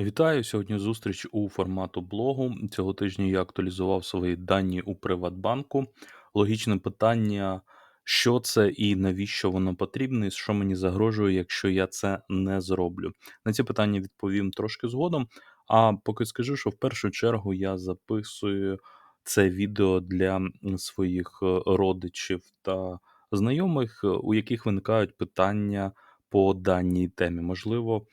Вітаю! Сьогодні зустріч у формату блогу. Цього тижня я актуалізував свої дані у Приватбанку. Логічне питання: що це і навіщо воно потрібне, і що мені загрожує, якщо я це не зроблю. На ці питання відповім трошки згодом. А поки скажу, що в першу чергу я записую це відео для своїх е, родичів та знайомих, е, у яких виникають питання по даній темі. Можливо,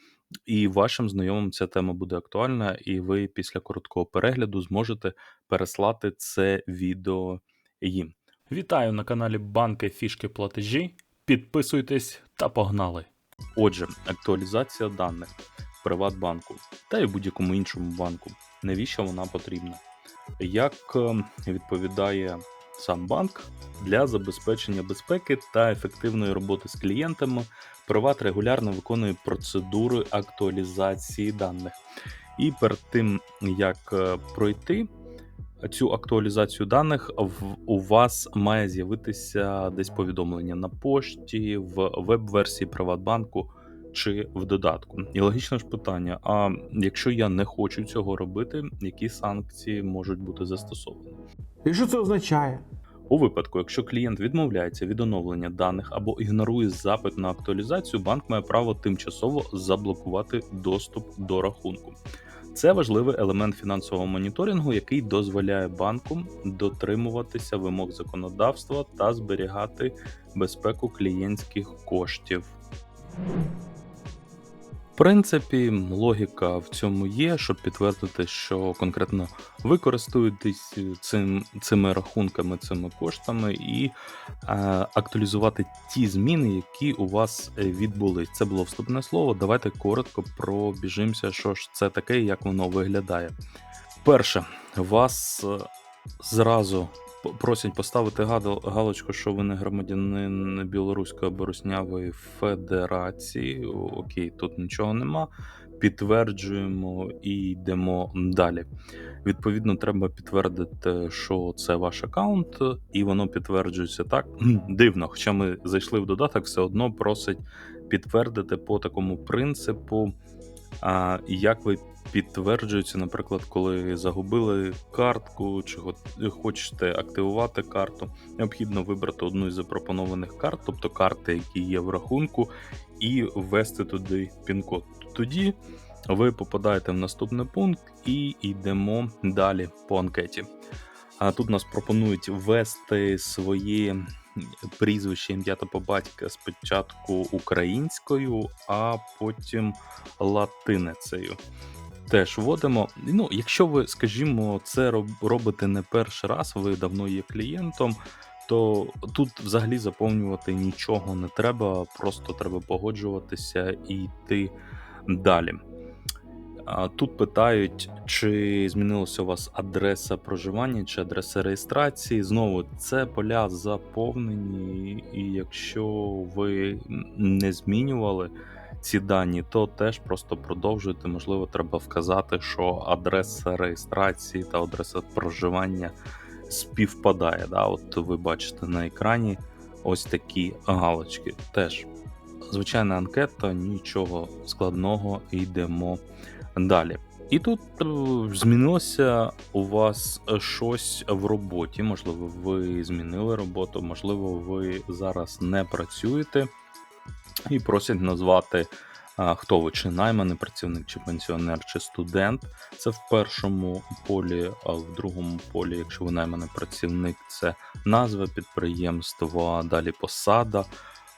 і вашим знайомим ця тема буде актуальна, і ви після короткого перегляду зможете переслати це відео їм. Вітаю на каналі Банки Фішки Платежі. Підписуйтесь та погнали! Отже, актуалізація даних Приватбанку та й будь-якому іншому банку. Навіщо вона потрібна? Як е, відповідає сам банк для забезпечення безпеки та ефективної роботи з клієнтами, Приват регулярно виконує процедури актуалізації даних. І перед тим як е, пройти цю актуалізацію даних, у вас має з'явитися десь повідомлення на пошті, в веб-версії Приватбанку чи в додатку. І логічне ж питання: а якщо я не хочу цього робити, які санкції можуть бути застосовані? І що це означає? У випадку, якщо клієнт відмовляється від оновлення даних або ігнорує запит на актуалізацію, банк має право тимчасово заблокувати доступ до рахунку. Це важливий елемент фінансового моніторингу, який дозволяє банку дотримуватися вимог законодавства та зберігати безпеку клієнтських коштів. Принципі, логіка в цьому є, щоб підтвердити, що конкретно ви користуєтесь цим, цими рахунками, цими коштами, і е, актуалізувати ті зміни, які у вас е, відбулись. Це було вступне слово. Давайте коротко пробіжимося, що ж це таке як воно виглядає. Перше, вас е, зразу просять поставити галочку, що ви не громадянин Білоруської або Руснявої Федерації. Окей, тут нічого нема. Підтверджуємо і йдемо далі. Відповідно, треба підтвердити, що це ваш аккаунт, і воно підтверджується так. Дивно, хоча ми зайшли в додаток, все одно просить підтвердити по такому принципу. Як ви підтверджуєте, наприклад, коли загубили картку, чи хочете активувати карту, необхідно вибрати одну із запропонованих карт, тобто карти, які є в рахунку, і ввести туди пін-код. Тоді ви попадаєте в наступний пункт і йдемо далі по анкеті. А тут нас пропонують ввести своє прізвище, ім'я та по батька спочатку українською, а потім латиницею. Теж вводимо. Ну, якщо ви, скажімо, це робите не перший раз, ви давно є клієнтом, то тут взагалі заповнювати нічого не треба, просто треба погоджуватися і йти далі. Тут питають, чи змінилася у вас адреса проживання чи адреса реєстрації. Знову це поля заповнені, і якщо ви не змінювали ці дані, то теж просто продовжуйте. Можливо, треба вказати, що адреса реєстрації та адреса проживання співпадає. Да? От ви бачите на екрані ось такі галочки. Теж звичайна анкета, нічого складного, йдемо далі. І тут е, змінилося у вас щось в роботі. Можливо, ви змінили роботу, можливо, ви зараз не працюєте і просять назвати, хто ви, чи найманий працівник, чи пенсіонер, чи студент. Це в першому полі, а в другому полі, якщо ви найманий працівник, це назва підприємства, далі посада.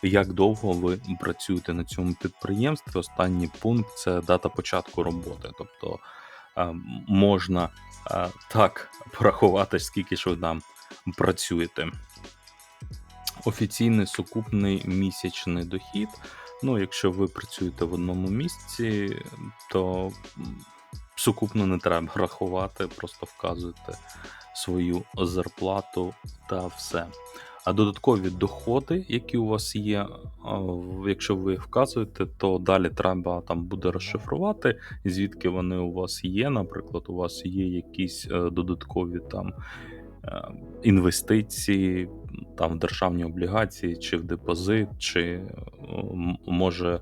Як довго ви працюєте на цьому підприємстві? Останній пункт це дата початку роботи. Тобто можна так порахувати, скільки ж ви там працюєте. Офіційний сукупний місячний дохід. Ну, якщо ви працюєте в одному місці, то сукупно не треба рахувати, просто вказуєте свою зарплату та все. А додаткові доходи, які у вас є, якщо ви вказуєте, то далі треба там буде розшифрувати, звідки вони у вас є. Наприклад, у вас є якісь е, додаткові там е, інвестиції, там в державні облігації, чи в депозит, чи е, може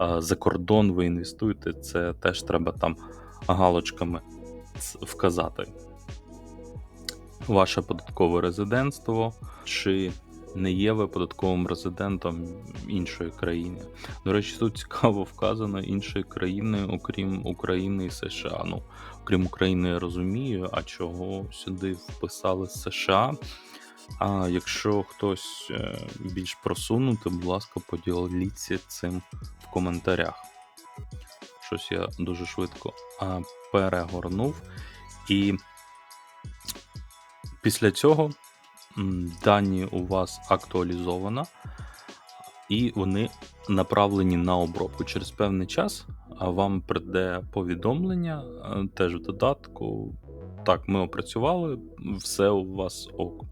е, за кордон ви інвестуєте, це теж треба там галочками вказати. Ваше податкове резидентство, чи не є ви податковим резидентом іншої країни. До речі, тут цікаво вказано іншої країни, окрім України і США. Ну, окрім України, я розумію, а чого сюди вписали США. А якщо хтось е, більш просунутий, будь ласка, поділіться цим в коментарях. Щось я дуже швидко перегорнув. І після цього дані у вас актуалізовано, і вони направлені на обробку. Через певний час вам прийде повідомлення е, теж в додатку. Так, ми опрацювали, все у вас ок.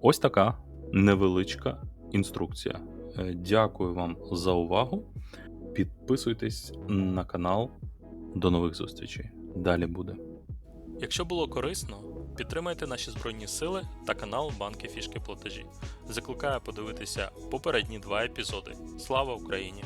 Ось така невеличка інструкція. Е, Дякую вам за увагу. Підписуйтесь на канал. До нових зустрічей. Далі буде. Якщо було корисно, підтримайте наші збройні сили та канал Банки Фішки Платежі. Закликаю подивитися попередні два епізоди. Слава Україні!